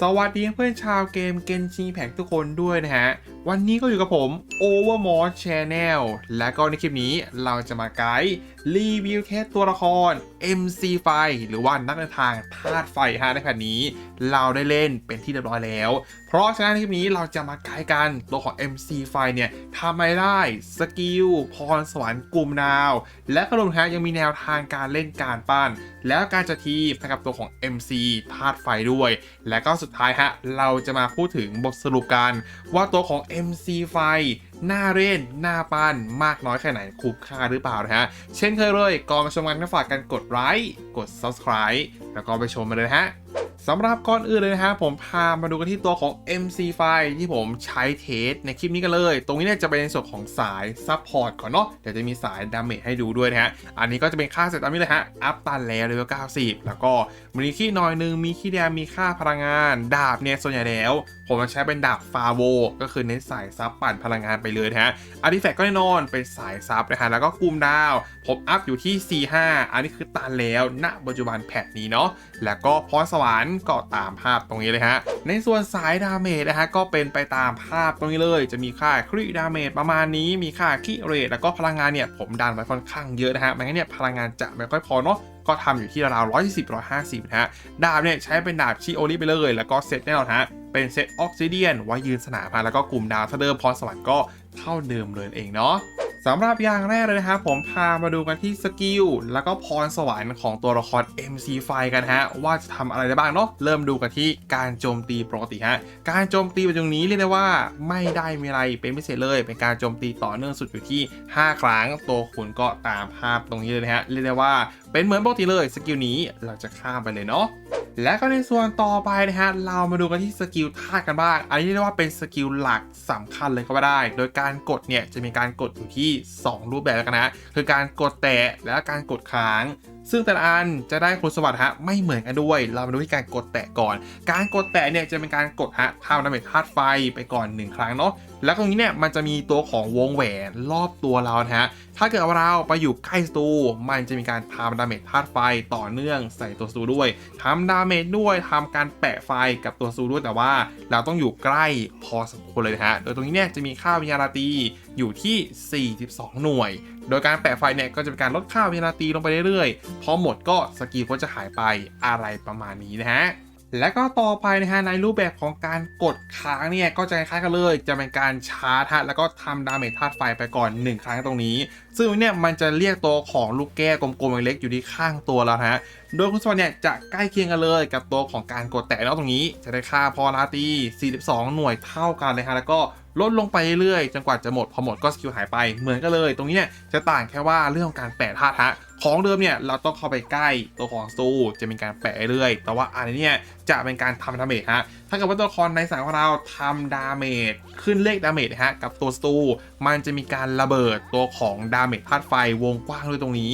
สวัสดีเพื่อนชาวเกมเกนชีแพ็กทุกคนด้วยนะฮะ วันนี้ก็อยู่กับผม Overmore Channel และก็ในคลิปนี้เราจะมาไกด์รีวิวเทสตัวละคร MC ไฟหรือว่านักเดินทางธาตุไฟฮะในแผ่นนี้ เราได้เล่นเป็นที่เรียบร้อยแล้ว เพราะฉะนั้นในคลิปนี้เราจะมาไกด์กันตัวของ MC ไฟเนี่ยทำอะไรได้สกิลพรสวรรค์กลุ่มดาว และก็รวมทั้งยังมีแนวทางการเล่นการปั้น แล้วการจัดทีมให้กับตัวของ MC ธาตุไฟด้วย และก็สุดท้ายฮะเราจะมาพูดถึงบทสรุปกันว่าตัวของ MC ไฟ น่าเล่นน่าปั้นมากน้อยแค่ไหนคุ้มค่าหรือเปล่านะฮะ เช่นเคยเลยก่อนมาชมกันก็ฝากกันกดไลค์กด subscribe แล้วก็ไปชมมาเลยฮะ สำหรับก่อนอื่นเลยนะฮะผมพามาดูกันที่ตัวของ MC ไฟที่ผมใช้เทสในคลิปนี้กันเลย ตรงนี้เนี่ยจะเป็นในส่วนของสายซัพพอร์ตก่อนเนาะเดี๋ยวจะมีสายดาเมจให้ดูด้วยนะฮะ อันนี้ก็จะเป็นค่าเสร็จตามนี้เลยฮะ อัพตันแล้วเลเวล90 แล้วก็มีขี้น้อยนึง มีขี้แดงมีค่าพลังงาน ดาบเนี่ยส่วนใหญ่แล้ว ผมจะใช้เป็นดาบฟาโวก็คือเน้นสายซับปั่นพลังงานไปเลยนะฮะอาร์ติแฟกต์ก็แน่นอนเป็นสายซับนะฮะแล้วก็กลุ่มดาว ผมอัพอยู่ที่45อันนี้คือตันแล้วณปัจจุบันแพทนี้เนาะ แล้วก็พรสวรรค์ก็ตามภาพตรงนี้เลยฮะ ในส่วนสายดาเมจนะฮะก็เป็นไปตามภาพตรงนี้เลย จะมีค่าคริดาเมจประมาณนี้ มีค่าคิเรทแล้วก็พลังงานเนี่ยผมดันไว้ค่อนข้างเยอะนะฮะไม่งั้นเนี่ยพลังงานจะไม่ค่อยพอเนาะก็ทำอยู่ที่ราว120 150นะฮะ ดาบเนี่ยใช้เป็นดาบชิโอริไปเลย แล้วก็เซตแน่นอนฮะ เป็นเซตออกซิเดียนไว้ยืนสนามฮะแล้วก็กลุ่มดาวถ้าเดิมพรสวรรค์ก็เท่าเดิมเลยเองเนาะ สำหรับอย่างแรกเลยนะครับผมพามาดูกันที่สกิลแล้วก็พรสวรรค์ของตัวละคร MC5 กันฮะ ว่าจะทำอะไรได้บ้างเนาะเริ่มดูกันที่การโจมตีปกติฮะ การโจมตีแบบนตรงนี้เรียกได้ว่าไม่ได้มีอะไรเป็นพิเศษเลย เป็นการโจมตีต่อเนื่องสุดอยู่ที่ 5 ครั้งตัวคุณก็ตามภาพตรงนี้เลยนะฮะเรียกได้ว่า เป็นเหมือนปกติเลยสกิลนี้เราจะข้ามไปเลยเนาะและก็ในส่วนต่อไปนะฮะเรามาดูกันที่สกิลธาตุกันบ้าง อันนี้เรียกว่าเป็นสกิลหลักสำคัญเลยก็ว่าได้ โดยการกดเนี่ยจะมีการกดอยู่ที่ 2 รูปแบบแล้วกันนะคือการกดแตะและการกดค้าง ซึ่งแต่ละอันจะได้คุณสมบัติฮะไม่เหมือนกันด้วย เรามาดูที่การกดแตะก่อน การกดแตะเนี่ยจะเป็นการกดฮะทำดาเมจธาตุไฟไปก่อน 1 ครั้งเนาะแล้วตรงนี้เนี่ยมันจะมีตัวของวงแหวนรอบตัวเรานะฮะถ้าเกิดว่าเราไปอยู่ใกล้สตูมันจะมีการทำดาเมจธาตุไฟต่อเนื่องใส่ตัวสตูด้วยทำดาเมจด้วยทำการแปะไฟกับตัวสตูด้วยแต่ว่า เราต้องอยู่ใกล้พอสมควรเลยนะฮะโดยตรงนี้เนี่ยจะมีค่าวิญญาณตีอยู่ที่ 42 หน่วย โดยการแปะไฟเนี่ยก็จะเป็นการลดค่าวิญญาตีลงไปเรื่อยๆ พอหมดก็สกิลก็จะหายไปอะไรประมาณนี้นะฮะและก็ต่อไปนะฮะในรูปแบบของการกดค้างเนี่ยก็จะคล้ายกันเลยจะเป็นการชาร์จแล้วก็ทำดาเมจธาตุไฟไปก่อน 1 ครั้งตรงนี้ ซึ่งเนี่ยมันจะเรียกตัวของลูกแก้วกลมๆเล็กๆอยู่ที่ข้างตัวแล้วฮะโดยคุณสมบัติเนี่ยจะใกล้เคียงกันเลยกับตัวของการกดแตะแล้วตรงนี้ จะได้ค่าพอลาตี 42 หน่วยเท่ากันเลยฮะแล้วก็ ลดลงไปเรื่อยๆจนกว่าจะหมด พอหมดก็สกิลหายไปเหมือนกันเลย ตรงนี้เนี่ยจะต่างแค่ว่าเรื่องของการแปะธาตุฮะของเดิมเนี่ยเราต้องเข้าไปใกล้ตัวของสตูจะมีการแปะเรื่อย แต่ว่าอันนี้เนี่ยจะเป็นการทำดาเมจฮะถ้าเกิดว่าตัวละครในสายของเราทำดาเมจขึ้นเลขดาเมจฮะกับตัวสตูมันจะมีการระเบิดตัวของดาเมจธาตุไฟวงกว้างด้วยตรงนี้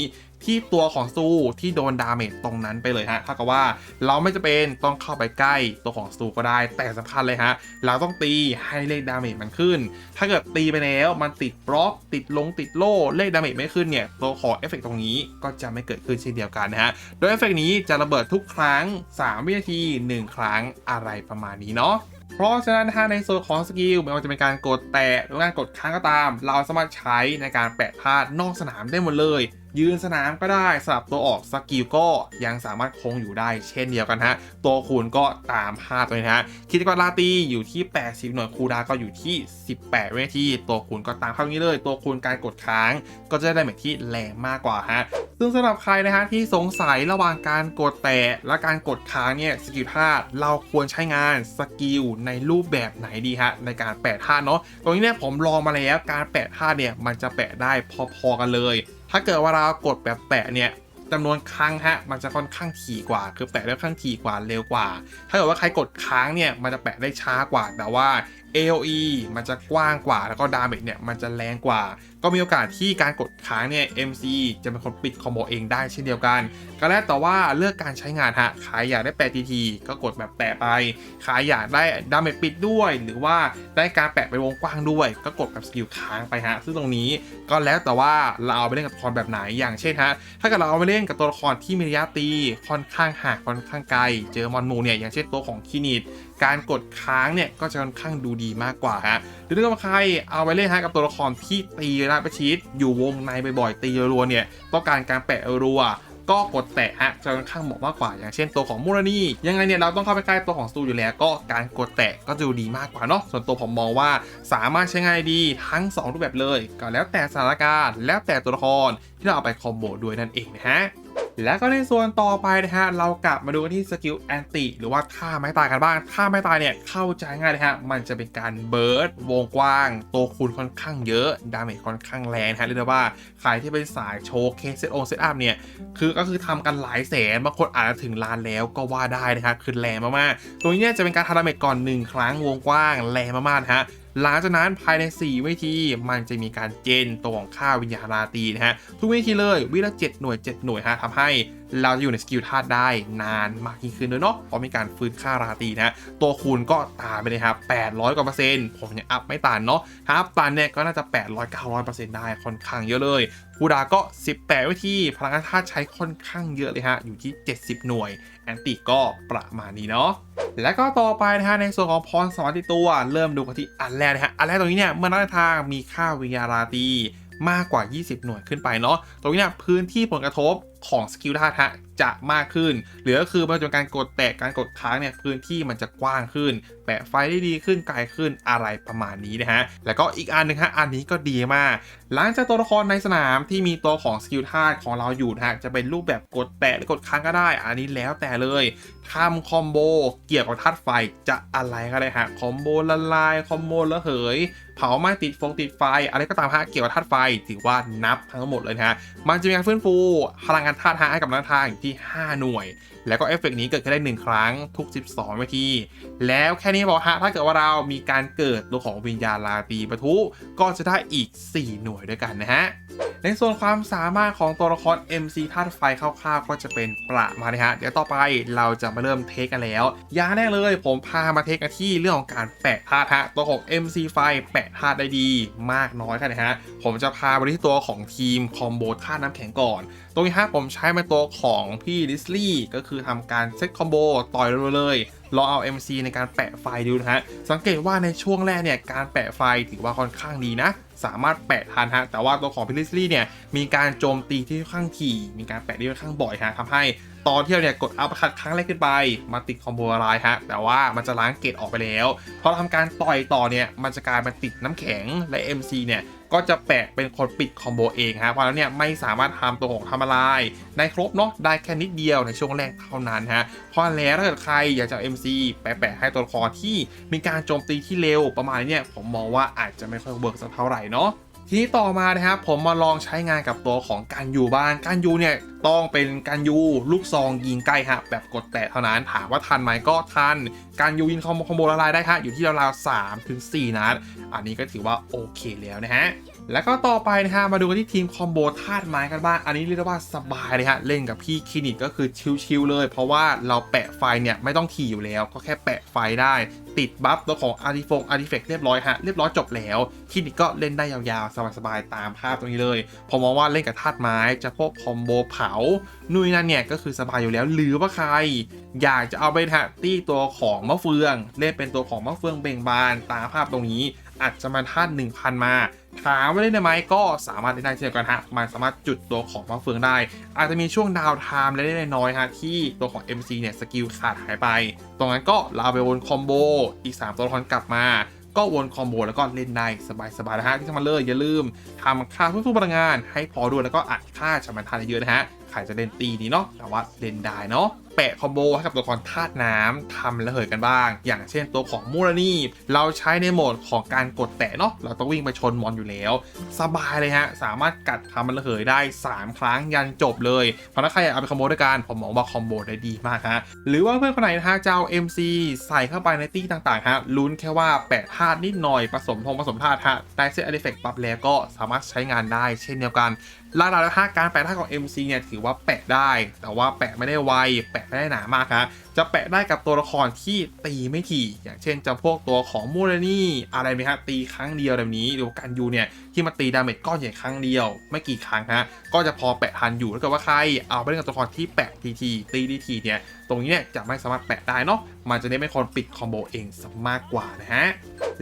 ที่ตัวของสตูที่โดนดาเมจตรงนั้นไปเลยฮะเท่ากับว่าเราไม่จะเป็นต้องเข้าไปใกล้ตัวของสตูก็ได้ แต่สำคัญเลยฮะเราต้องตีให้เลขดาเมจมันขึ้น ถ้าเกิดตีไปแล้วมันติดบล็อก ติดลงติดโล่เลขดาเมจไม่ขึ้นเนี่ยตัวของเอฟเฟกตรงนี้ก็จะไม่เกิดขึ้นเช่นเดียวกันนะฮะโดยเอฟเฟกนี้จะระเบิดทุกครั้ง 3 วินาที 1 ครั้งอะไรประมาณนี้เนาะเพราะฉะนั้นถ้าในส่วนของสกิลไม่ว่าจะเป็นการกดแตะหรือการกดค้างก็ตาม เราสามารถใช้ในการแปะธาตุนอกสนามได้หมดเลยยืนสนามก็ได้สลับตัวออกสกิลก็ยังสามารถคงอยู่ได้เช่นเดียวกันฮะ ตัวคูณก็ตามภาพเลยนะฮะคิดว่าลาตีอยู่ที่ 80 หน่วยคูดาก็อยู่ที่ 18 วินาที ตัวคูณก็ตามภาพนี้เลย ตัวคูณการกดค้าง ก็จะได้แบบที่แรงมากกว่าฮะซึ่งสำหรับใครนะฮะที่สงสัยระหว่างการกดแตะและการกดค้างเนี่ยสกิลธาเราควรใช้งานสกิลในรูปแบบไหนดีฮะในการแปะธาเนาะตรงนี้เนี่ยผมลองมาแล้วการแปะธาเนี่ยมันจะแปะได้พอๆกันเลย ถ้าเกิดว่าเรากดแบบแปะเนี่ยจำนวนครั้งฮะมันจะค่อนข้างถี่กว่า คือแปะได้ค่อนข้างถี่กว่าเร็วกว่า ถ้าเกิดว่าใครกดค้างเนี่ยมันจะแปะได้ช้ากว่าแต่ว่า AOE มันจะกว้างกว่าแล้วก็ดาเมจเนี่ยมันจะแรงกว่าก็มีโอกาสที่การกดค้างเนี่ย MC จะเป็นคนปิดคอมโบเองได้เช่นเดียวกันก็แล้วแต่ว่าเลือกการใช้งานฮะขายอยากได้แปะทีทีก็กดแบบแปะไป ขายอยากได้ดาเมจปิดด้วย หรือว่าได้การแปะไปวงกว้างด้วย ก็กดแบบสกิลค้างไปฮะซึ่งตรงนี้ก็แล้วแต่ว่าเราเอาไปเล่นกับตัวละครแบบไหนอย่างเช่นฮะถ้าเกิดเราเอาไปเล่นกับตัวละครที่มีระยะตีค่อนข้างห่างค่อนข้างไกล เจอมอนมูเนี่ยอย่างเช่นตัวของคินิด การกดค้างเนี่ยก็จะค่อนข้างดูดีมากกว่าฮะหรือถ้าใครเอาไปเล่นฮะกับตัวละครที่ตีระยะประชิดอยู่วงในบ่อยๆตีรัวเนี่ยต้องการการแปะรัวก็กดแตะฮะจะค่อนข้างเหมาะมากกว่า อย่างเช่นตัวของมูรานี่ยังไงเนี่ยเราต้องเข้าไปใกล้ตัวของสตูอยู่แล้ว ก็การกดแตะก็จะดูดีมากกว่าเนาะส่วนตัวผมมองว่าสามารถใช้งานได้ดีทั้ง 2 รูปแบบเลย ก็แล้วแต่สถานการณ์แล้วแต่ตัวละครที่เราเอาไปคอมโบด้วยนั่นเองนะฮะ แล้วก็ในส่วนต่อไปนะฮะเรากลับมาดูที่สกิลแอนติหรือว่าท่าไม้ตายกันบ้างท่าไม้ตายเนี่ยเข้าใจง่ายเลยฮะมันจะเป็นการเบิร์ดวงกว้าง ตัวคูณค่อนข้างเยอะดาเมจค่อนข้างแรงนะฮะเรียกได้ว่าใครที่เป็นสายโชว์เคสเซตโอเซตอัพเนี่ยคือก็คือทำกันหลายแสนบางคนอาจจะถึงล้านแล้วก็ว่าได้นะครับคือแรงมากๆตรงนี้เนี่ยจะเป็นการทำดาเมจก่อน 1 ครั้งวงกว้างแรงมากๆนะฮะ หลังจากนั้นภายใน4วิธีมันจะมีการเจนตัวของค่าวิญญาณราตรีนะฮะทุกวิธีเลยวิละ 7 หน่วย 7 หน่วยฮะทำให้ เราจะอยู่ในสกิลธาตุได้นานมากยิ่งขึ้นด้วยเนาะเพราะมีการฟื้นค่าราตีนะฮะตัวคูณก็ตามไปเลยครับ800กว่าเปอร์เซ็นต์ผมยังอัพไม่ตันเนาะถ้าอัพตันเนี่ยก็น่าจะ 800 900เปอร์เซ็นต์ได้ค่อนข้างเยอะเลยคูดาก็ 18 วิธี พลังงานธาตุใช้ค่อนข้างเยอะเลยฮะ อยู่ที่ 70 หน่วย แอนติก็ประมาณนี้เนาะ และก็ต่อไปนะฮะ ในส่วนของพรสวรรค์ที่ตัว เริ่มดูกันที่อันแรกนะฮะ อันแรกตรงนี้เนี่ย เมื่อนักทางมีค่าวิญญาราตีมากกว่า 20 หน่วยขึ้นไปเนาะ ตรงนี้เนี่ยพื้นที่ผลกระทบ ของสกิลธาตุฮะจะมากขึ้น หรือก็คือมาจนการกดแตะการกดค้างเนี่ยพื้นที่มันจะกว้างขึ้น แปะไฟได้ดีขึ้นไกลขึ้นอะไรประมาณนี้นะฮะ แล้วก็อีกอันหนึ่งฮะอันนี้ก็ดีมาก หลังจากตัวละครในสนามที่มีตัวของสกิลธาตุของเราอยู่นะฮะจะเป็นรูปแบบกดแตะหรือกดค้างก็ได้ อันนี้แล้วแต่เลยทำคอมโบเกี่ยวกับธาตุไฟจะอะไรก็ได้ฮะคอมโบละลายคอมโบละเหยเผาไหม้ติดฟงติดไฟ อะไรก็ตามฮะเกี่ยวกับธาตุไฟถือว่านับทั้งหมดเลยนะฮะมันจะมีการฟื้นฟูพลังงานธาตุฮะให้กับนักทางอยู่ที่ 5 หน่วย แล้วก็เอฟเฟกต์นี้เกิดขึ้นได้ 1 ครั้งทุก 12วิธีแล้วแค่นี้บอกฮะถ้าเกิดว่าเรามีการเกิดตัวของวิญญาณลาตรีปะทุก็จะได้อีก 4 หน่วยด้วยกันนะฮะ ในส่วนความสามารถของตัวละคร MC ธาตุไฟคร่าวๆก็จะเป็นประมาณนี้ฮะ เดี๋ยวต่อไปเราจะมาเริ่มเทคกันแล้วอย่างแรกเลยผมพามาเทคกันที่เรื่องของการแปะธาตุฮะตัวของ MC ไฟแปะธาตุได้ดี มากน้อยแค่ไหนฮะ ผมจะพาไปที่ตัวของทีมคอมโบธาตุน้ำแข็งก่อน ตรงนี้ฮะผมใช้เป็นตัวของพี่ลิสลี่ก็คือทำการเซตคอมโบต่อยเลย ลองเอา MC ในการแปะไฟดูนะฮะ สังเกตว่าในช่วงแรกเนี่ยการแปะไฟถือว่าค่อนข้างดีนะ สามารถแปะทันฮะ แต่ว่าตัวของพิลิสลี่เนี่ยมีการโจมตีที่ค่อนข้างถี่ มีการแปะที่ค่อนข้างบ่อยฮะทำให้ตอนที่เราเนี่ยกดอัพคัดครั้งแรกขึ้นไปมาติดคอมโบอะไรฮะ แต่ว่ามันจะล้างเกตออกไปแล้วพอทำการต่อยต่อเนี่ยมันจะกลายเป็นติดน้ำแข็งและ MC เนี่ย ก็จะแปะเป็นคนปิดคอมโบเองฮะเพราะแล้วเนี่ยไม่สามารถทำตัวของทำอะไรได้ครบเนาะได้แค่นิดเดียวในช่วงแรกเท่านั้นฮะเพราะแล้วถ้าเกิดใครอยากจะ MC แปะๆให้ตัวละครที่มีการโจมตีที่เร็วประมาณนี้เนี่ยผมมองว่าอาจจะไม่ค่อยเวิร์กสักเท่าไหร่เนาะ ทีนี้ต่อมานะครับผมมาลองใช้งานกับตัวของการยูบ้างการยูเนี่ยต้องเป็นการยูลูกซองยิงใกล้ฮะแบบกดแตะเท่านั้นถามว่าทันไหมก็ทัน การยูยิงคอมคอมโบละลายได้ฮะอยู่ที่ราวๆสามถึงสี่นัดอันนี้ก็ถือว่าโอเคแล้วนะฮะ แล้วก็ต่อไปนะฮะมาดูกันที่ทีมคอมโบธาตุไม้กันบ้าง อันนี้เรียกว่าสบายเลยฮะ เล่นกับพี่คลินิกก็คือชิลๆเลย เพราะว่าเราแปะไฟเนี่ยไม่ต้องขี่อยู่แล้ว ก็แค่แปะไฟได้ ติดบัฟตัวของอาร์ติฟงอาร์ติเฟกเรียบร้อยฮะ เรียบร้อยจบแล้วคลินิกก็เล่นได้ยาวๆ สบายๆ ตามภาพตรงนี้เลย ผมมองว่าเล่นกับธาตุไม้จะพวกคอมโบเผานุยนั่นเนี่ยก็คือสบายอยู่แล้ว หรือว่าใคร อยากจะเอาไปฮะตี้ตัวของมะเฟือง เล่นเป็นตัวของมะเฟืองเบ่งบานตามภาพตรงนี้ อาจจะมาธาตุ1,000 มาถามว่าได้ไหมก็สามารถได้เช่นกันฮะมันสามารถจุดตัวของมะเฟืองได้ อาจจะมีช่วงดาวไทม์เล่นได้น้อยฮะที่ตัวของ MC เนี่ยสกิลขาดหายไป ตรงนั้นก็เราไปวนคอมโบอีก 3 ตัวละครกลับมาก็วนคอมโบแล้วก็เล่นได้สบายๆนะฮะที่สำคัญเลยอย่าลืมทำค่าทุกๆพลังงานให้พอด้วยแล้วก็อัดค่าชำระทานเยอะนะฮะใครจะเล่นตีนี้เนาะแต่ว่าเล่นได้เนาะ แปะคอมโบให้กับตัวละครธาตุน้ำทำระเหยกันบ้าง อย่างเช่นตัวของมูรานีเราใช้ในโหมดของการกดแตะเนาะเราต้องวิ่งไปชนมอนอยู่แล้ว สบายเลยฮะ สามารถกัดทำมันระเหยได้ 3 ครั้งยันจบเลย เพราะถ้าใครอยากเอาไปคอมโบด้วยกันผมมองว่าคอมโบได้ดีมากฮะหรือว่าเพื่อนคนไหนนะฮะจะเอา MC ใส่เข้าไปในตี้ต่างๆฮะลุ้นแค่ว่าแปะธาตุนิดหน่อยผสมทงผสมธาตุฮะได้เซตอาร์ติเฟกต์ปรับแล้วก็สามารถใช้งานได้เช่นเดียวกัน ลาดาแล้วฮะการแปะธาของ MC เนี่ยถือว่าแปะได้ แต่ว่าแปะไม่ได้ไว แปะไม่ได้หนามากฮะ จะแปะได้กับตัวละครที่ตีไม่ถี่อย่างเช่นจำพวกตัวของมูรานี่อะไรไหมฮะตีครั้งเดียวแบบนี้หรือการยูเนี่ยที่มาตีดาเมจก้อนใหญ่ครั้งเดียว ไม่กี่ครั้งฮะก็จะพอแปะทันอยู่ถ้าเกิดว่าใครเอาไปเล่นกับตัวละครที่แปะทีทีตีดีทีเนี่ยตรงนี้เนี่ยจะไม่สามารถแปะได้เนาะมันจะได้ไม่คนปิดคอมโบเองซะมากกว่านะฮะ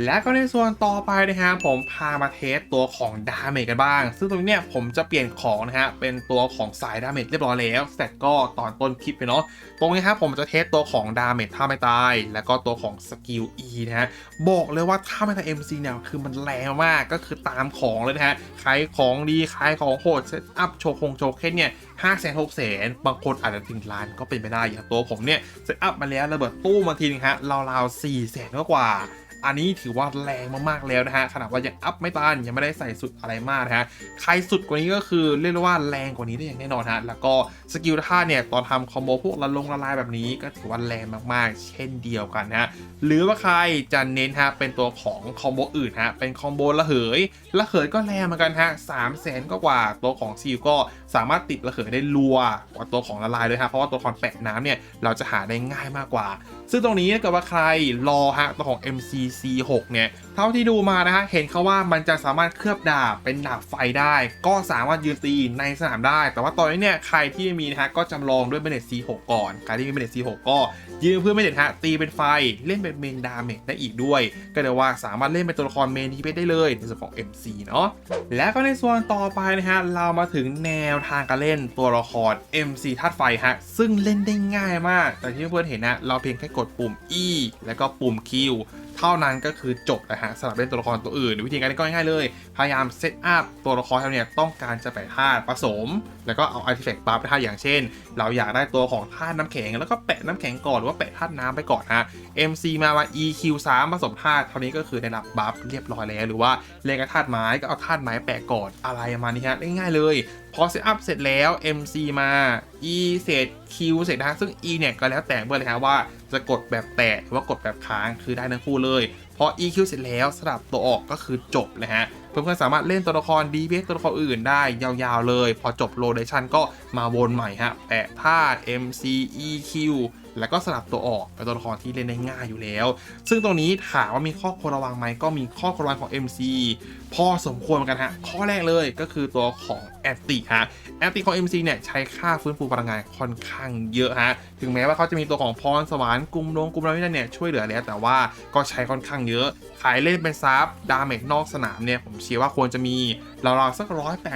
และก็ในส่วนต่อไปนะฮะผมพามาเทสตัวของดาเมจกันบ้าง ซึ่งตรงนี้เนี่ยผมจะเปลี่ยนของนะฮะเป็นตัวของสายดาเมจเรียบร้อยแล้วแต่ก็ตอนต้นคลิปไปเนาะตรงนี้ครับผมจะเทสตัวของดาเมจถ้าไม่ตาย แล้วก็ตัวของสกิล E นะฮะ บอกเลยว่าถ้าไม่ตาย MC เนี่ยคือมันแรงมากก็คือตามของเลยนะฮะขายของดีขายของโหดเซตอัพโชว์คงโชว์เค้นเนี่ยห้าแสนหกแสนบางคนอาจจะถึงล้านก็เป็นไปได้อย่างตัวผมเนี่ยเซตอัพมาแล้วระเบิดตู้มาทีนึงฮะราวๆสี่แสนกว่า อันนี้ถือว่าแรงมากๆแล้วนะฮะขนาดว่ายังอัพไม่ตันยังไม่ได้ใส่สุดอะไรมากนะฮะใครสุดกว่านี้ก็คือเรียกได้ว่าแรงกว่านี้ได้อย่างแน่นอนฮะแล้วก็สกิลท่าเนี่ยตอนทำคอมโบพวกละลงละลายแบบนี้ก็ถือว่าแรงมากๆ เช่นเดียวกันนะฮะหรือว่าใครจะเน้นฮะเป็นตัวของคอมโบอื่นฮะเป็นคอมโบระเหยระเหยก็แรงเหมือนกันฮะสามแสนก็กว่าตัวของซิลก็สามารถติดระเหยได้รัวกว่าตัวของละลายเลยฮะเพราะว่าตัวของแปะน้ำเนี่ยเราจะหาได้ง่ายมากกว่า ซึ่งตรงนี้ถ้าเกิดว่าใครรอฮะตัวของ C6 เนี่ยเท่าที่ดูมานะฮะเห็นเขาว่ามันจะสามารถเคลือบดาบเป็นดาบไฟได้ ก็สามารถยืนตีในสนามได้ แต่ว่าตอนนี้เนี่ยใครที่มีนะฮะก็จำลองด้วยเบเนต C6 ก่อนใครที่มีเบเนต C6 ก็ยืนเพื่อเบเนตฮะตีเป็นไฟเล่นเป็นเมนดาเมจได้อีกด้วย ก็เรียกว่าสามารถเล่นเป็นตัวละครเมนทีเพได้เลยในส่วนของ MC เนาะและก็ในส่วนต่อไปนะฮะเรามาถึงแนวทางการเล่นตัวละคร MC ธาตุไฟฮะซึ่งเล่นได้ง่ายมาก แต่ที่เพื่อนเห็นนะเราเพียงแค่กดปุ่ม E แล้วก็ปุ่ม Q เท่านั้นก็คือจบนะฮะสำหรับเล่นตัวละครตัวอื่น วิธีการเล่นก็ง่ายๆเลย พยายามเซตอัพตัวละครเราเนี่ยต้องการจะแปะธาตุผสม แล้วก็เอาอาร์ติแฟกต์ปั๊บธาตุอย่างเช่น เราอยากได้ตัวของธาตุน้ำแข็ง แล้วก็แปะน้ำแข็งก่อนหรือว่าแปะธาตุน้ำไปก่อนฮะ MC มาว่า EQ 3 ผสมธาตุเท่านี้ก็คือได้รับบัฟเรียบร้อยแล้ว หรือว่าเล่นกับธาตุไม้ก็เอาธาตุไม้แปะก่อนอะไรประมาณนี้ฮะง่ายๆเลย พอเซตอัพเสร็จแล้ว MC มา E เสร็จ Q เสร็จนะซึ่ง E เนี่ยก็แล้วแต่เพื่อนเลยฮะว่าจะกดแบบแตะหรือว่ากดแบบค้างคือได้ทั้งคู่เลยพอ EQ เสร็จแล้วสลับตัวออกก็คือจบเลยฮะ เพื่อนๆสามารถเล่นตัวละคร DPS ตัวละครอื่นได้ยาวๆเลย พอจบโรเดชันก็มาวนใหม่ฮะแปะธาตุ MC EQ แล้วก็สลับตัวออกเป็นตัวละครที่เล่นได้ง่ายอยู่แล้ว ซึ่งตรงนี้ถามว่ามีข้อควรระวังไหมก็มีข้อควรระวังของ MC พอสมควรเหมือนกันฮะ ข้อแรกเลยก็คือตัวของแอนติฮะแอนติของ MC เนี่ยใช้ค่าฟื้นฟูพลังงานค่อนข้างเยอะฮะ ถึงแม้ว่าเขาจะมีตัวของพรสวรรค์กลุ่มลงกลุ่มอะไรนี่เนี่ยช่วยเหลือแล้ว แต่ว่าก็ใช้ค่อนข้างเยอะ ขายเล่นเป็นซับดาเมจนอกสนามเนี่ย ผมเชื่อว่าควรจะมีราวๆสัก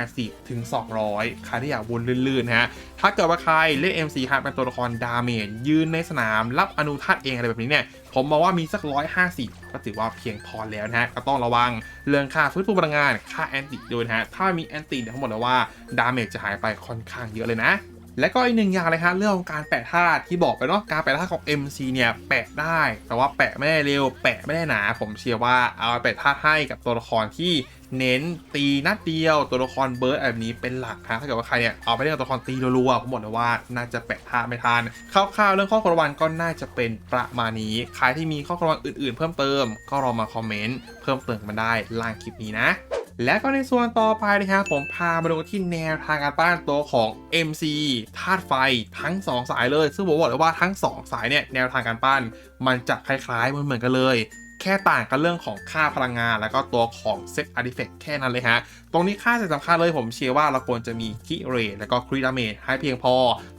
180ถึง200 ใครที่อยากวนลื่นๆฮะ ถ้าเกิดว่าใครเล่น MC ฮะเป็นตัวละครดาเมจยืนในสนามรับอนุธาตเองอะไรแบบนี้เนี่ย ผมมองว่ามีสักร้อยห้าสิบก็ถือว่าเพียงพอแล้วนะฮะ ก็ต้องระวังเรื่องค่าฟื้นฟูพลังงาน ค่าแอนติด้วยนะฮะ ถ้ามีแอนติเนี่ยทั้งหมดแล้วว่า ดาเมจจะหายไปค่อนข้างเยอะเลยนะ และก็อีกหนึ่งอย่างเลยฮะเรื่องของการแปะธาตุที่บอกไปเนาะการแปะธาตุของ MC เนี่ยแปะได้ แต่ว่าแปะไม่ได้เร็ว แปะไม่ได้หนา ผมเชื่อว่าเอาแปะธาตุให้กับตัวละครที่เน้นตีนัดเดียวตัวละครเบิร์ดแบบนี้เป็นหลักฮะถ้าเกิดว่าใครเนี่ยเอาไปเล่นกับตัวละครตีรัวๆผมบอกเลยว่าน่าจะแปะธาตุไม่ทันคร่าวๆเรื่องข้อควรระวังก็น่าจะเป็นประมาณนี้ใครที่มีข้อควรระวังอื่นๆ เพิ่มเติมก็รอมาคอมเมนต์เพิ่มเติมมาได้ล่างคลิปนี้นะ และก็ในส่วนต่อไปนะครับผมพามาดูที่แนวทางการปั้นตัวของ MC ธาตุไฟทั้ง 2 สายเลย ซึ่งผมบอกเลยว่าทั้ง 2 สายเนี่ยแนวทางการปั้น มันจะคล้ายๆมันเหมือนกันเลย แค่ต่างกันเรื่องของค่าพลังงาน แล้วก็ตัวของเซตอาร์ติแฟกต์แค่นั้นเลยฮะ ตรงนี้ค่าจะสำคัญเลยผมเชื่อว่าเราควรจะมีคิเรทแล้วก็ครีดาเมจให้เพียงพอ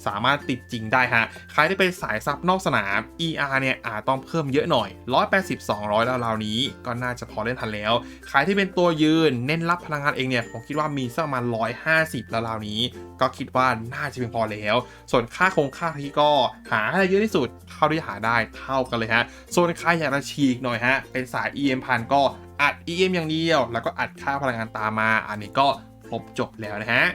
สามารถติดจริงได้ฮะ ใครที่เป็นสายซับนอกสนาม ER เนี่ยอาจต้องเพิ่มเยอะหน่อย 180 200แล้วราวนี้ ก็น่าจะพอเล่นทันแล้ว ใครที่เป็นตัวยืนเน้นรับพลังงานเองเนี่ยผมคิดว่ามีสักประมาณ150แล้วราวนี้ ก็คิดว่าน่าจะเพียงพอแล้ว ส่วนค่าคงค่าที่ก็หาให้ได้เยอะที่สุดเท่าที่หาได้เท่ากันเลยฮะส่วนใครอยากจะฉีกหน่อยฮะเป็นสาย EM พันก็อัด EM อย่างเดียว แล้วก็อัดค่าพลังงานตามมา อันนี้ก็ครบจบแล้วนะฮะ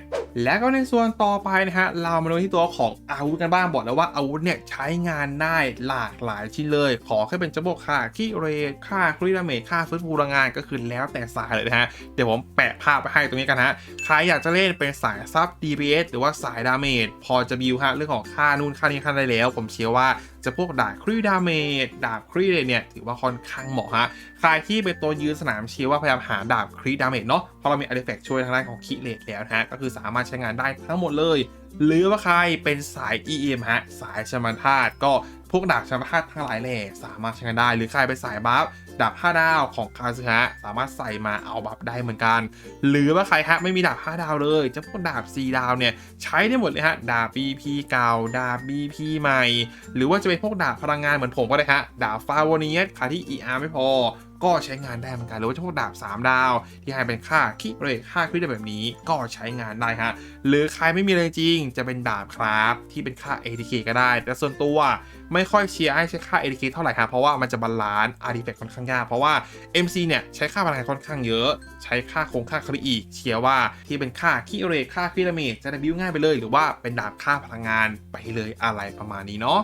และก็ในส่วนต่อไปนะฮะ เรามาดูที่ตัวของอาวุธกันบ้างบอกแล้วว่าอาวุธเนี่ยใช้งานได้หลากหลายชิ้นเลย ขอแค่เป็นจะบอกค่าขี้เรทค่าคริดาเมจค่าฟื้นฟูพลังงานก็คือแล้วแต่สายเลยนะฮะ เดี๋ยวผมแปะภาพไปให้ตรงนี้กันฮะ ใครอยากจะเล่นเป็นสายซับ DPS หรือว่าสายดาเมจพอจะบิวฮะเรื่องของค่านู่นค่านี้ค่าได้แล้ว ผมเชื่อว่า จะพวกดาบครีดาเมจดาบครีเลยเนี่ยถือว่าค่อนข้างเหมาะฮะใครที่เป็นตัวยืนสนามเชียร์ว่าพยายามหาดาบครีดาเมจเนาะเพราะเรามีอาร์ติแฟกต์ช่วยทางด้านของคิเลตแล้วนะฮะก็คือสามารถใช้งานได้ทั้งหมดเลย หรือว่าใครเป็นสาย EM ฮะสายชมันธาตุก็พวกดาบชมันธาตุทั้งหลายแหล่สามารถใช้งานได้ หรือใครเป็นสายบัฟ ดาบ5ดาวของคาซึฮะสามารถใส่มาเอาบัฟได้เหมือนกัน หรือว่าใครฮะไม่มีดาบ 5 ดาวเลยจะพวกดาบ 4 ดาวเนี่ยใช้ได้หมดเลยฮะดาบ BP เก่าดาบ BP ใหม่ หรือว่าจะเป็นพวกดาบพลังงานเหมือนผมก็ได้ฮะดาบฟาวเนียสคาที่ ER ไม่พอ ก็ใช้งานได้เหมือนกันหรือว่าพวกดาบ 3 ดาว ที่ให้เป็นค่าคิเรทค่าคริดแบบนี้ก็ใช้งานได้ฮะหรือใครไม่มีเลยจริง จะเป็นดาบครับ ที่เป็นค่า ATK ก็ได้ แต่ส่วนตัวไม่ค่อยเชียร์ให้ใช้ค่า ATK เท่าไหร่ฮะเพราะว่ามันจะบาลานซ์อาร์ติแฟกต์ค่อนข้างยากเพราะว่า MC เนี่ยใช้ค่าพลังงานค่อนข้างเยอะ ใช้ค่าคงค่าคริอีกเชียร์ว่าที่เป็นค่าคิเรทค่าคริดาเมจจะได้บิวง่ายไปเลย หรือว่าเป็นดาบค่าพลังงานไปเลยอะไรประมาณนี้เนาะ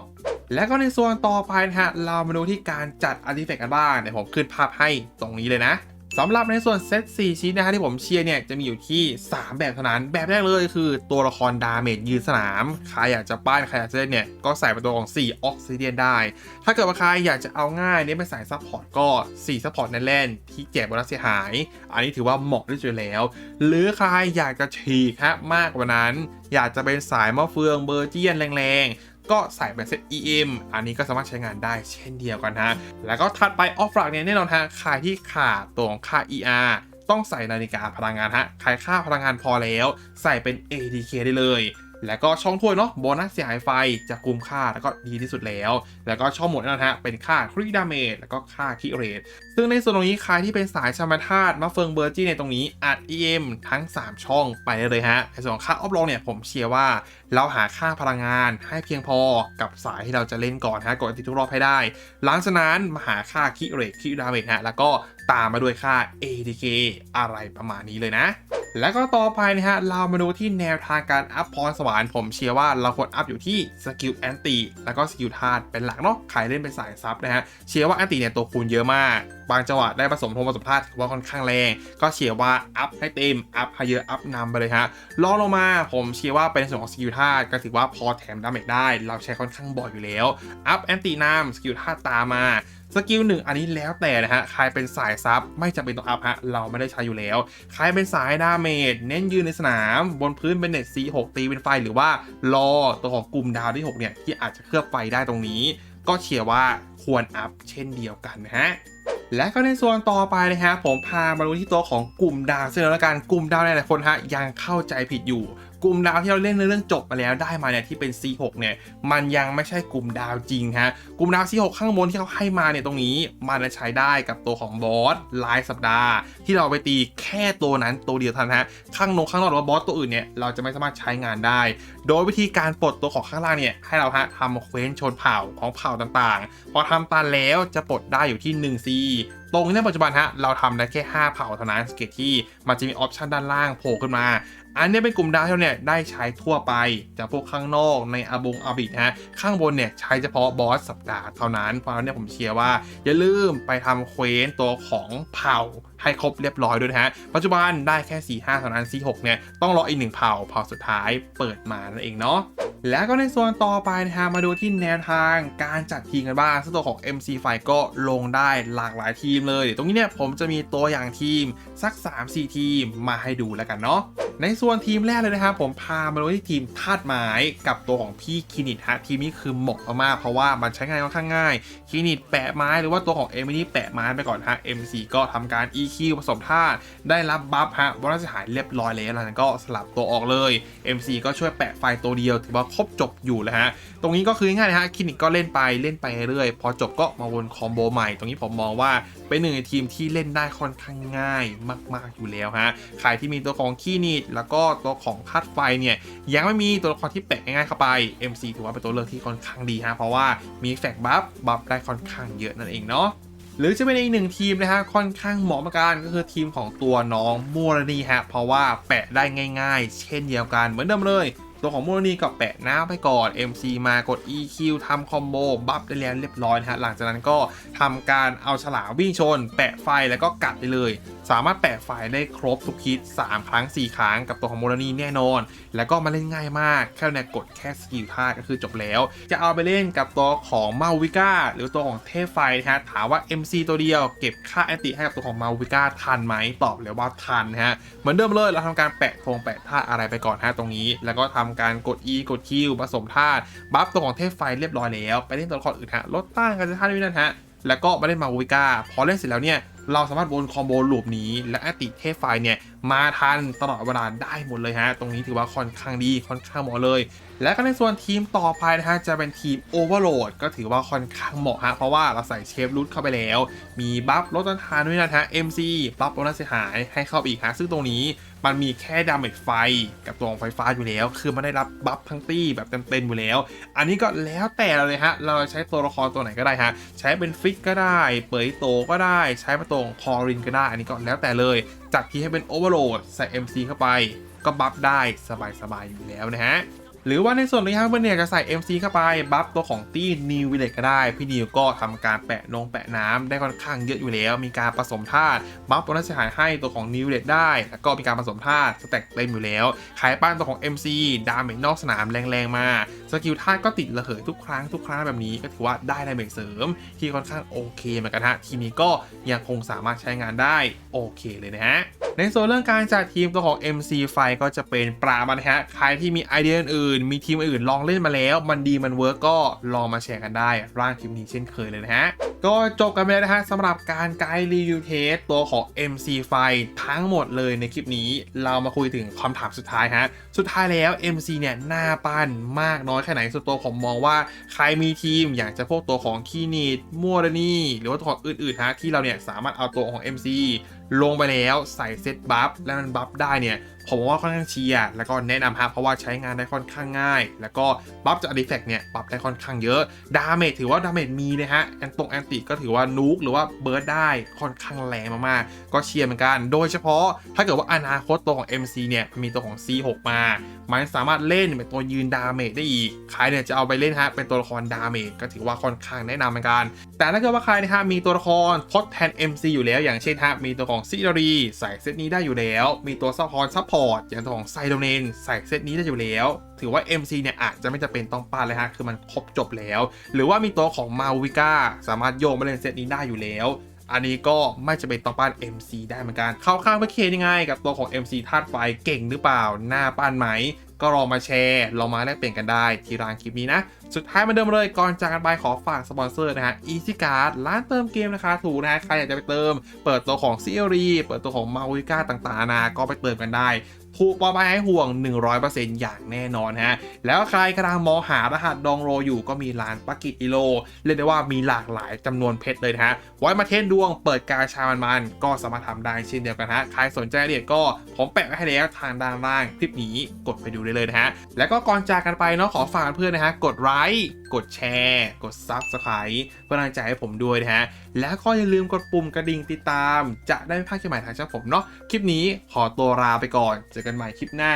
และก็ในส่วนต่อไปนะฮะเรามาดูที่การจัดอาร์ติแฟกต์กันบ้างเดี๋ยวผมขึ้นภาพให้ตรงนี้เลยนะสำหรับในส่วนเซต4ชิ้นนะฮะที่ผมเชียร์เนี่ยจะมีอยู่ที่ 3 แบบเท่านั้น แบบแรกเลยคือตัวละครดาเมจยืนสนาม ใครอยากจะป้ายใครอยากจะเล่นเนี่ย ก็ใส่เป็นตัวของ 4 ออกซิเดียนได้ ถ้าเกิดว่าใครอยากจะเอาง่ายเนี่ยเป็นสายซัพพอร์ตก็ 4 ซัพพอร์ตแน่นๆที่แจกโบนัสเสียหาย อันนี้ถือว่าเหมาะที่สุดแล้ว หรือใครอยากจะฉีกฮะมากกว่านั้น อยากจะเป็นสายมะเฟืองเบอร์เจียนแรงๆ ก็ใส่เป็นเซต EM อันนี้ก็สามารถใช้งานได้เช่นเดียวกันฮะ แล้วก็ถัดไปออฟลักเนี่ยแน่นอนฮะใครที่ขาดตัวของค่า ER ต้องใส่นาฬิกาพลังงานฮะใครค่าพลังงานพอแล้ว ใส่เป็น ATK ได้เลย แล้วก็ช่องถ้วยเนาะโบนัสเสียหายไฟจะกุมค่าแล้วก็ดีที่สุดแล้ว แล้วก็ช่องหมดนั่นนะฮะเป็นค่าครีดาเมจแล้วก็ค่าคิเรทซึ่งในส่วนตรงนี้ใครที่เป็นสายชมธาตุมาเฟิงเบอร์จี้ในตรงนี้อัด EM ทั้ง 3 ช่องไปได้เลยฮะในส่วนค่าออฟโรดเนี่ยผมเชียร์ว่าเราหาค่าพลังงานให้เพียงพอกับสายที่เราจะเล่นก่อนฮะกดติดทุกรอบให้ได้ หลังจากนั้นมาหาค่าคิเรทคิดาเมจฮะแล้วก็ตามมาด้วยค่า ATK อะไรประมาณนี้เลยนะ แล้วก็ต่อไปนะฮะ เรามาดูที่แนวทางการอัพพรสวรรค์ผมเชียร์ว่าเราควรอัพอยู่ที่สกิลแอนตี้แล้วก็สกิลธาตุเป็นหลักเนาะใครเล่นเป็นสายซับนะฮะ เชียร์ว่าแอนตี้เนี่ยตัวคูณเยอะมาก บางจังหวะได้ผสมทงผสมธาตุว่าค่อนข้างแรง ก็เชียร์ว่าอัพให้เต็มอัพให้เยอะอัพนำไปเลยฮะรองลงมาผมเชียร์ว่าเป็นส่วนของสกิลธาตุก็ถือว่าพอแถมดาเมจได้ เราใช้ค่อนข้างบ่อยอยู่แล้วอัพแอนตี้นำสกิลธาตุตามมา สกิลหนึ่งอันนี้แล้วแต่นะฮะ ใครเป็นสายซับไม่จำเป็นต้องอัพฮะ เราไม่ได้ใช้อยู่แล้ว ใครเป็นสายดาเมจเน้นยืนในสนาม บนพื้นเป็นเน็ต C6 ตีเป็นไฟหรือว่ารอตัวของกลุ่มดาวที่ 6 เนี่ย ที่อาจจะเคลือบไฟได้ตรงนี้ ก็เชียร์ว่าควรอัพเช่นเดียวกันนะฮะและก็ในส่วนต่อไปนะฮะผมพามาดูที่ตัวของกลุ่มดาวซึ่งแล้วกันกลุ่มดาวหลายๆคนฮะยังเข้าใจผิดอยู่ กลุ่มดาวที่เราเล่นในเรื่องจบมาแล้วได้มาเนี่ยที่เป็น C6 เนี่ยมันยังไม่ใช่กลุ่มดาวจริงฮะกลุ่มดาว C6 ข้างบนที่เขาให้มาเนี่ยตรงนี้มันจะใช้ได้กับตัวของบอสรายสัปดาห์ ที่เราไปตีแค่ตัวนั้นตัวเดียวเท่านั้นฮะข้างนอกข้างนอกหรือว่าบอสตัวอื่นเนี่ยเราจะไม่สามารถใช้งานได้ โดยวิธีการปลดตัวของข้างล่างเนี่ยให้เราฮะทำเควสชนเผ่าของเผ่าต่างๆ พอทำตันแล้วจะปลดได้อยู่ที่ 1 C ตรงนี้ปัจจุบันฮะเราทำได้แค่ 5 เผ่าเท่านั้นสเกตที่มันจะมีออปชันด้านล่างโผล่ขึ้นมา อันนี้เป็นกลุ่มดาวที่เราเนี่ยได้ใช้ทั่วไปจากพวกข้างนอกในอาบงอาบิดฮะข้างบนเนี่ยใช้เฉพาะบอสสัปดาห์เท่านั้นเพราะนั้นเนี่ยผมเชียร์ว่า อย่าลืมไปทำเควสตัวของเผ่าให้ครบเรียบร้อยด้วยนะฮะ ปัจจุบันได้แค่ 4 5เท่านั้น 4 6 เนี่ย ต้องรออีกหนึ่งเผ่าเผ่าสุดท้ายเปิดมานั่นเองเนาะแล้วก็ในส่วนต่อไปนะฮะมาดูที่แนวทางการจัดทีมกันบ้าง ซึ่งตัวของ MC ไฟก็ลงได้หลากหลายทีมเลย ตรงนี้เนี่ยผมจะมีตัวอย่างทีมสัก 3-4 ทีมมาให้ดูแล้วกันเนาะ ในส่วนทีมแรกเลยนะครับผมพามาดูที่ทีมธาตุไม้กับตัวของพี่คินิตฮะทีมนี้คือเหมาะมากๆเพราะว่ามันใช้งานค่อนข้างง่ายคินิตแปะไม้หรือว่าตัวของเอมินี่แปะไม้ไปก่อนฮะ MC ก็ทำการ EQ ผสมธาตุได้รับบัฟฮะบอลจะหายเรียบร้อยแล้วหลังจากนั้นก็สลับตัวออกเลย MC ก็ช่วยแปะไฟตัวเดียวถือว่าครบจบอยู่แล้วฮะตรงนี้ก็คือง่ายนะฮะคินิกก็เล่นไปเล่นไปเรื่อยพอจบก็มาวนคอมโบใหม่ ตรงนี้ผมมองว่าเป็นหนึ่งในทีมที่เล่นได้ค่อนข้างง่ายมาก ๆอยู่แล้วฮะใครที่มีตัวของคีนิตแล้วก็ตัวของคาดไฟเนี่ยยังไม่มีตัวละครที่แปะง่ายๆเข้าไป MC ถือว่าเป็นตัวเลือกที่ค่อนข้างดีฮะเพราะว่ามีแฟกบัฟบัฟได้ค่อนข้างเยอะนั่นเองเนาะหรือจะเป็นอีกหนึ่งทีมนะฮะค่อนข้างเหมาะมากันก็คือทีมของตัวน้องมูรณีฮะเพราะว่าแปะได้ง่าย ๆ เช่นเดียวกันเหมือนเดิมเลย ตัวของมูรณีก็แปะหน้าไปก่อน MC มากด EQ ทำคอมโบบัฟได้แล้วเรียบร้อยนะฮะหลังจากนั้นก็ทำการเอาฉลามวิ่งชน แปะไฟแล้วก็กัดไปเลย สามารถแปะไฟได้ครบทุกฮิต3ครั้ง 4 ครั้งกับตัวของโมรนีแน่นอน แล้วก็มาเล่นง่ายมาก แค่เนี่ยกดแค่สกิลท่าก็คือจบแล้ว จะเอาไปเล่นกับตัวของมาวิก้าหรือตัวของเทพไฟนะฮะถามว่า MC ตัวเดียวเก็บค่าแอนติให้กับตัวของมาวิก้าทันไหมตอบเลยว่าทันนะฮะเหมือนเดิมเลยเราทำการแปะธงแปะท่าอะไรไปก่อนฮะตรงนี้ แล้วก็ทำการกด E กด Q ผสมท่าบัฟตัวของเทพไฟเรียบร้อยแล้ว ไปเล่นตัวละครอื่นฮะลดต้านกันจะท่าด้วยนั่นฮะแล้วก็มาเล่นมาวิก้าพอเล่นเสร็จแล้วเนี่ยเราสามารถวนคอมโบลูปนี้ และอติเทพไฟเนี่ย มาทันตลอดเวลาได้หมดเลยฮะ ตรงนี้ถือว่าค่อนข้างดีค่อนข้างเหมาะเลย และก็ในส่วนทีมต่อไปนะฮะ จะเป็นทีม Overload ก็ถือว่าค่อนข้างเหมาะฮะ เพราะว่าเราใส่เชฟรูทเข้าไปแล้ว มีบัฟลดต้านทานด้วยนะฮะ MC บัฟโบนัสเสียหายให้เข้าอีกฮะ ซึ่งตรงนี้ มันมีแค่ดาเมจไฟกับตัวของไฟฟ้าอยู่แล้ว คือมันได้รับบัฟทั้งตี้แบบเต็มๆอยู่แล้ว อันนี้ก็แล้วแต่เราเลยฮะ เราใช้ตัวละครตัวไหนก็ได้ฮะ ใช้เป็นฟิกก็ได้ เปยโตก็ได้ ใช้มาตรงคอรินก็ได้ อันนี้ก็แล้วแต่เลย จัดที่ให้เป็นโอเวอร์โหลดใส่ MC เข้าไป ก็บัฟได้สบายๆอยู่แล้วนะฮะ หรือว่าในส่วนนี้ครับเพื่อนเนี่ยจะใส่ MC เข้าไป บัฟตัวของตี้นิววิลเลก็ได้ พี่นิวก็ทำการแปะนงแปะน้ำได้ค่อนข้างเยอะอยู่แล้ว มีการผสมธาตุบัฟตัวนั้นเสียหายให้ตัวของนิววิลเลจได้ แล้วก็มีการผสมธาตุสแต็กเต็มอยู่แล้ว ขายป้านตัวของ MC ดาเมจนอกสนามแรงๆมา สกิลธาตุก็ติดระเหยทุกครั้งทุกครั้งแบบนี้ก็ถือว่าได้ดาเมจเสริม ที่ค่อนข้างโอเคเหมือนกันฮะทีมนี้ก็ยังคงสามารถใช้งานได้โอเคเลยนะฮะในส่วนเรื่องการจัดทีมตัวของ MC ไฟก็จะเป็นปรามานฮะใครที่มีไอเดียอื่นๆมีทีมอื่นลองเล่นมาแล้ว มันดีมันเวิร์กก็ลองมาแชร์กันได้ ร่างคลิปนี้เช่นเคยเลยนะฮะ ก็จบกันไปแล้วนะฮะสำหรับการไกด์รีวิวเทสตัวของ MC ไฟทั้งหมดเลยในคลิปนี้ เรามาคุยถึงคำถามสุดท้ายฮะ สุดท้ายแล้ว MC เนี่ยหน้าปั้นมากน้อยแค่ไหนส่วนตัวผมมองว่าใครมีทีมอยากจะพวกตัวของคีนีดมัวดนี่ หรือว่าตัวของอื่นๆฮะที่เราเนี่ยสามารถเอาตัวของ MC ลงไปแล้วใส่เซตบัฟแล้วมันบัฟได้เนี่ย ผมว่าค่อนข้างเชียร์แล้วก็แนะนำฮะเพราะว่าใช้งานได้ค่อนข้างง่าย แล้วก็บัฟจากอดิแฟกเนี่ยปรับได้ค่อนข้างเยอะดาเมจถือว่าดาเมจมีนะฮะแอนตงแอนติก็ถือว่านูกหรือว่าเบิร์ดได้ค่อนข้างแรงมากๆก็เชียร์เหมือนกัน โดยเฉพาะถ้าเกิดว่าอนาคตตัวของ MC เนี่ยมีตัวของ C6 มา มันสามารถเล่นเป็นตัวยืนดาเมจได้อีกใครเนี่ยจะเอาไปเล่นฮะเป็นตัวละครดาเมจก็ถือว่าค่อนข้างแนะนำเหมือนกัน แต่ถ้าเกิดว่าใครนะฮะมีตัวละครทดแทน MC อยู่แล้ว อย่างเช่นฮะมีตัวของซิดารีใส่เซตนี้ได้อยู่แล้ว มีตัวซัพพอร์ตซัพพอร์ตอย่างตัวของไซโดเนนใส่เซตนี้ได้อยู่แล้ว ถือว่า MC เนี่ยอาจจะไม่จะเป็นต้องปาเลยฮะ คือมันครบจบแล้ว หรือว่ามีตัวของมาวิก้าสามารถโยงมาเล่นเซตนี้ได้อยู่แล้ว อันนี้ก็ไม่จะเป็นต้องปั้น MC ได้เหมือนกัน เข้าข้างพระเคยังไงกับตัวของ MC ธาตุไฟเก่งหรือเปล่า หน้าปั้นไหม ก็ลองมาแชร์ลองมาแลกเปลี่ยนกันได้ที่ร้านคลิปนี้นะ สุดท้ายเหมาเดิมเลยก่อนจากกันไปขอฝากสปอนเซอร์นะฮะ Easy Card ร้านเติมเกมนะคะถูกนะใครอยากจะไปเติม เปิดตัวของซีรีเปิดตัวของมาวิก้าต่างๆนานาก็ไปเติมกันได้ ถูกปลอดภัยให้ห่วง 100%อย่างแน่นอนฮะ แล้วใครกำลังมองหารหัสดองโรอยู่ก็มีร้านปักกิอิโล เรียกได้ว่ามีหลากหลายจำนวนเพชรเลยนะฮะ ไว้มาเทสดวงเปิดกาชามันมันๆก็สามารถทำได้เช่นเดียวกันฮะ ใครสนใจเอียดก็ผมแปะไว้ให้แล้วทางด้านล่างคลิปนี้กดไปดูได้เลยนะฮะ แล้วก็ก่อนจากกันไปเนาะขอฝากเพื่อนนะฮะกดไลค์ กดแชร์ กด Subscribe เพื่อรังใจให้ผมด้วยนะฮะ แล้วก็อย่าลืมกดปุ่มกระดิ่งติดตาม จะได้ไม่พลาดคลิปใหม่ทางช่องผมเนาะคลิปนี้ขอตัวลาไปก่อน เจอกันใหม่คลิปหน้า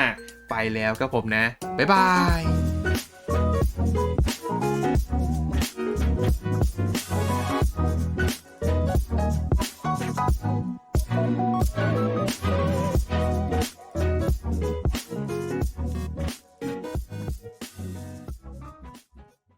ไปแล้วครับผมนะ บ๊ายบาย